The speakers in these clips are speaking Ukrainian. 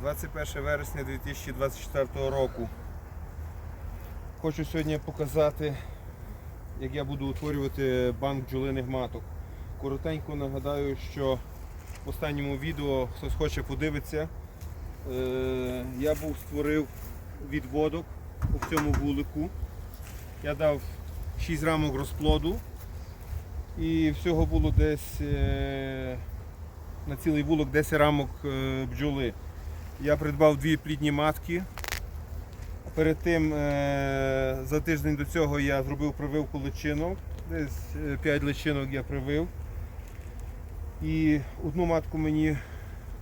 21 вересня 2024 року. Хочу сьогодні показати, як я буду утворювати банк бджолиних маток. Коротенько нагадаю, що в останньому відео хтось хоче подивитися. е, Я був створив відводок у цьому вулику. Я дав 6 рамок розплоду і всього було десь е, на цілий вулок 10 рамок е, бджоли. Я придбав дві плідні матки. Перед тим е, за тиждень до цього я зробив прививку личинок. Десь 5 личинок я привив. І одну матку мені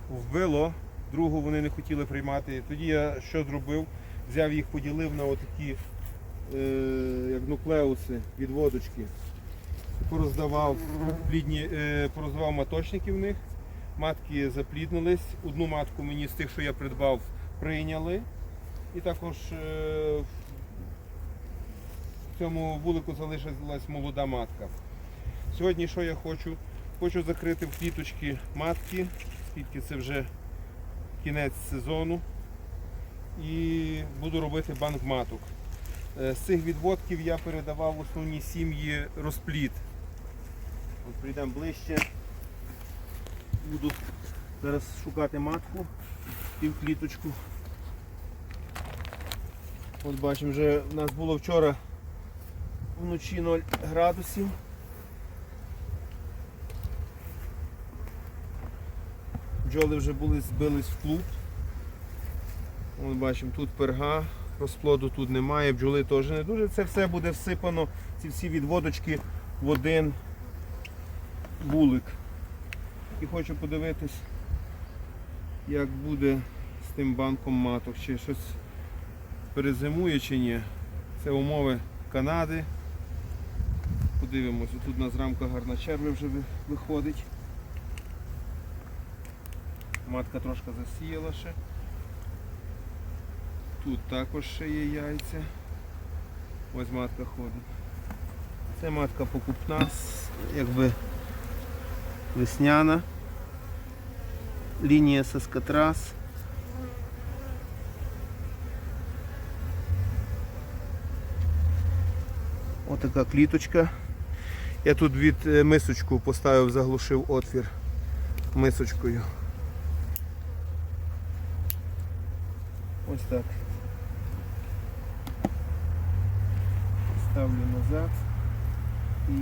вбило, другу вони не хотіли приймати. Тоді я що зробив? Взяв їх, поділив на отакі е, як нуклеуси, відводочки. Пороздавав, плідні, е, пороздавав маточники в них. Матки запліднились. Одну матку мені з тих, що я придбав, прийняли. І також е, в цьому вулику залишилась молода матка. Сьогодні що я хочу? Хочу закрити в кліточки матки, оскільки це вже кінець сезону. І буду робити банк маток. Е, З цих відводків я передавав основні сім'ї розплід. От прийдемо ближче. Буду зараз шукати матку і в кліточку. От бачимо, вже у нас було вчора вночі 0 градусів. Бджоли вже були збились в клуб. От бачимо, тут перга, розплоду тут немає, бджоли теж не дуже. Це все буде всипано, ці всі відводочки в один вулик. І хочу подивитись, як буде з тим банком маток, чи щось перезимує чи ні. Це умови Канади. Подивимося, тут у нас рамка гарна черви вже виходить. Матка трошки засіяла ще. Тут також ще є яйця. Ось матка ходить. Це матка покупна, якби весняна. Лінія Саскатрас. Отака кліточка. Я тут від е, мисочку поставив, заглушив отвір мисочкою. Ось так. Ставлю назад і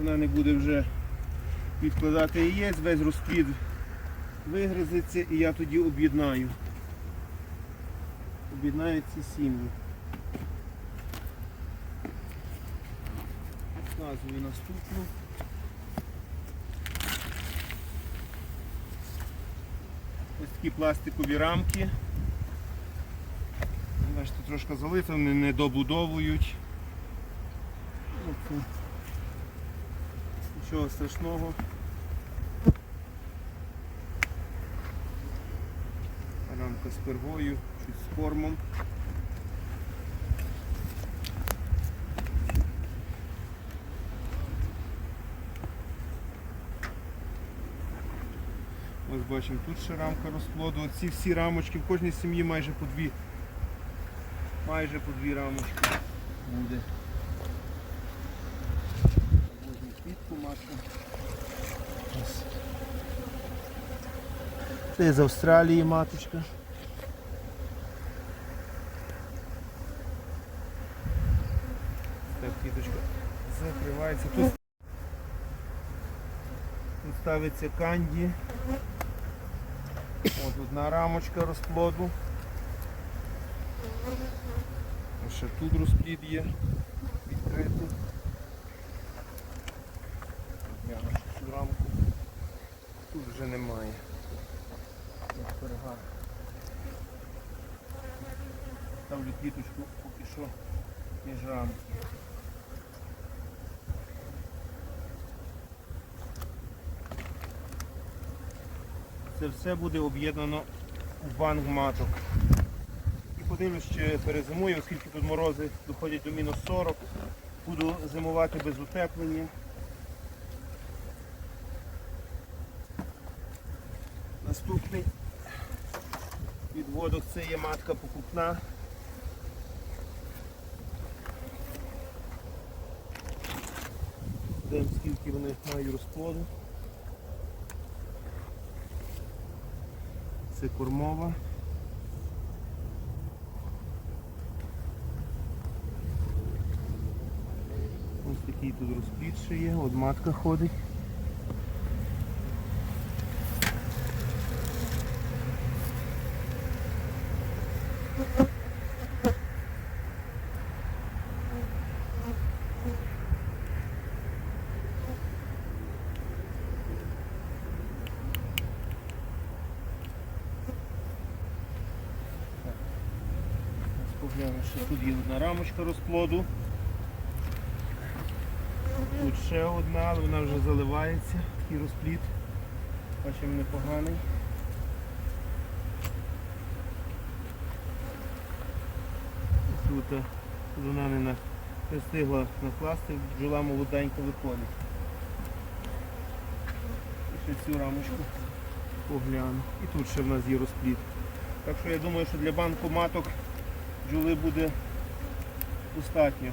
вона не буде вже відкладати яєць, весь розплід вигризеться і я тоді об'єднаю. Об'єднаю ці сім'ї. Показую наступну. Ось такі пластикові рамки. Бачите, трошки залито, вони не добудовують. Оце. Нічого страшного. Рамка з первою, чуть з кормом. Ось бачимо, тут ще рамка розплоду. Ці всі рамочки, в кожній сім'ї майже по дві. Майже по дві рамочки буде. Возьму квітку матку. Ось. Це з Австралії маточка. Так, квіточка закривається. Тут, тут ставиться канді. От одна рамочка розплоду. Ще тут розплід є відкритий. Гляну ще цю рамку. Тут вже немає. Ставлю квіточку поки що між рамки. Це все буде об'єднано в банк маток. І подивлюсь, чи перезимую, оскільки тут морози доходять до мінус 40. Буду зимувати без утеплення. Відводок це є матка покупна. Дивимо, скільки вони мають розплоду. Це кормова. Ось такий тут розплід ще є, от матка ходить. Поглянемо, що тут є одна рамочка розплоду. Тут ще одна, але вона вже заливається, такий розплід. Бачимо непоганий. Тут е, вона не встигла накласти, бджола молоденька виходить. І ще цю рамочку погляну. І тут ще в нас є розплід. Так що я думаю, що для банку маток бджоли буде достатньо.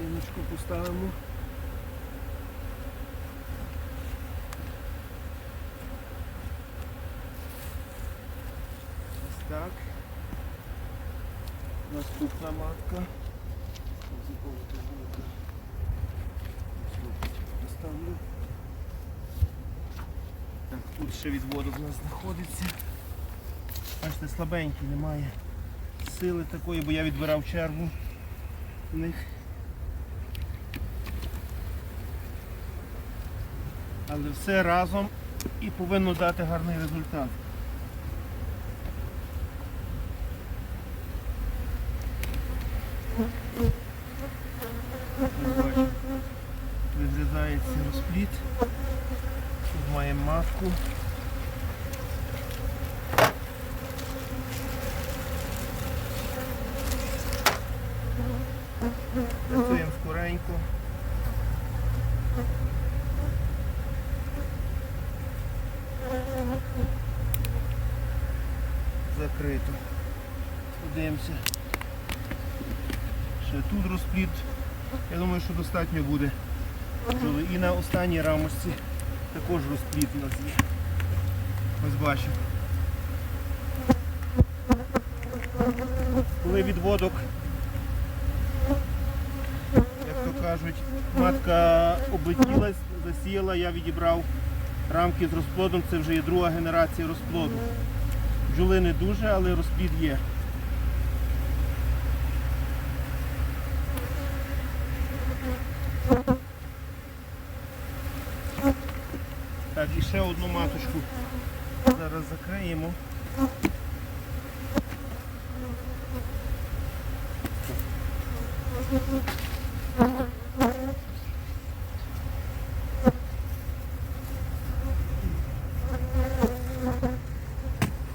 Пластиночку поставимо. Ось так. Наступна матка. З якого? Ось Поставлю. Так, тут ще відводок у нас знаходиться. Бачите, слабенький, немає сили такої, бо я відбирав чергу в них. Але все разом і повинно дати гарний результат. Вигризається розпліт. Тут маємо матку. Закрито. Подивимося. Ще тут розпліт. Я думаю, що достатньо буде. І на останній рамочці також розпліт у нас є. Ось бачимо. Коли відводок, як то кажуть, матка облетілась, засіяла, я відібрав рамки з розплодом, це вже є друга генерація розплоду. Бджоли не дуже, але розплід є. Так, і ще одну маточку зараз закриємо.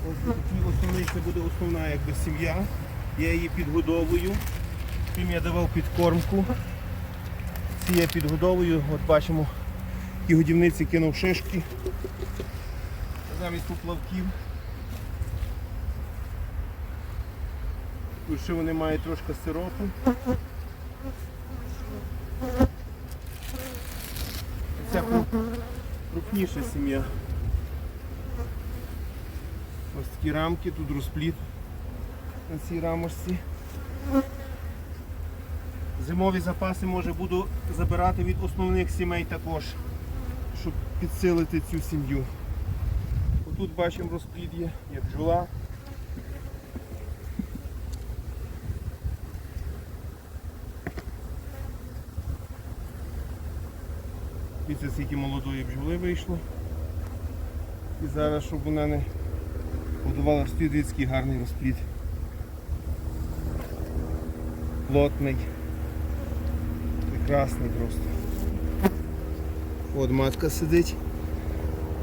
Ось такий основний, це буде основна Я її підгодовую. Тим я давав підкормку. Ці я підгодовую. От бачимо, ті годівниці кинув шишки. Замість поплавків. Тут ще вони мають трошки сиропу. Це крупніша сім'я. Ось такі рамки, тут розпліт на цій рамочці. Зимові запаси може буду забирати від основних сімей також, щоб підсилити цю сім'ю. Отут бачимо розплід є, бджола. Дивіться, скільки молодої бджоли вийшло. І зараз, щоб вона не подавала розплід, гарний розплід. Плотний. Прекрасний просто. От матка сидить.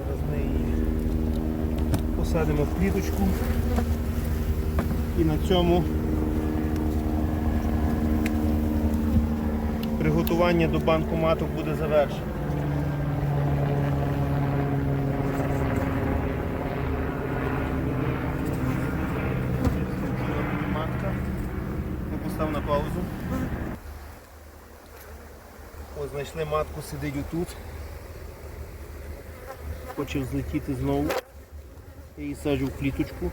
Зараз ми її посадимо в кліточку. І на цьому приготування до банку маток буде завершено. Матка. Я постав на паузу. Ось знайшли матку, сидить отут. Хоче взлетіти знову. Я її саджу в кліточку.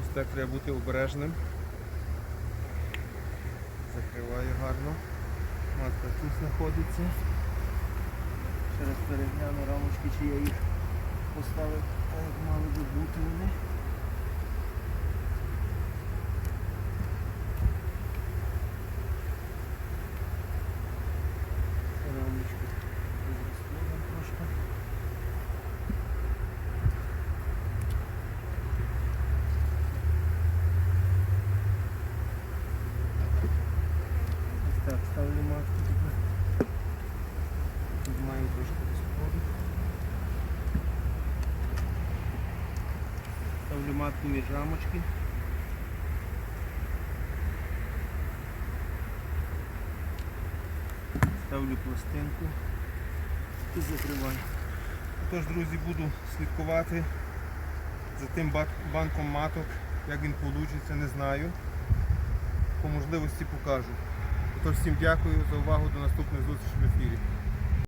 Ось так треба бути обережним. Закриваю гарно. Матка тут знаходиться. Ще раз перегляну рамочки, чи я їх поставив, так як мали би бути вони. Рамочки розростили трошки. Ось так, ставлю матку тепер. Піднімаємо трошки розходу. Ставлю рамочки. Ставлю пластинку і закриваю. Тож, друзі, буду слідкувати за тим банком маток. Як він вийде, не знаю. По можливості покажу. Тож всім дякую за увагу. До наступної зустрічі в ефірі.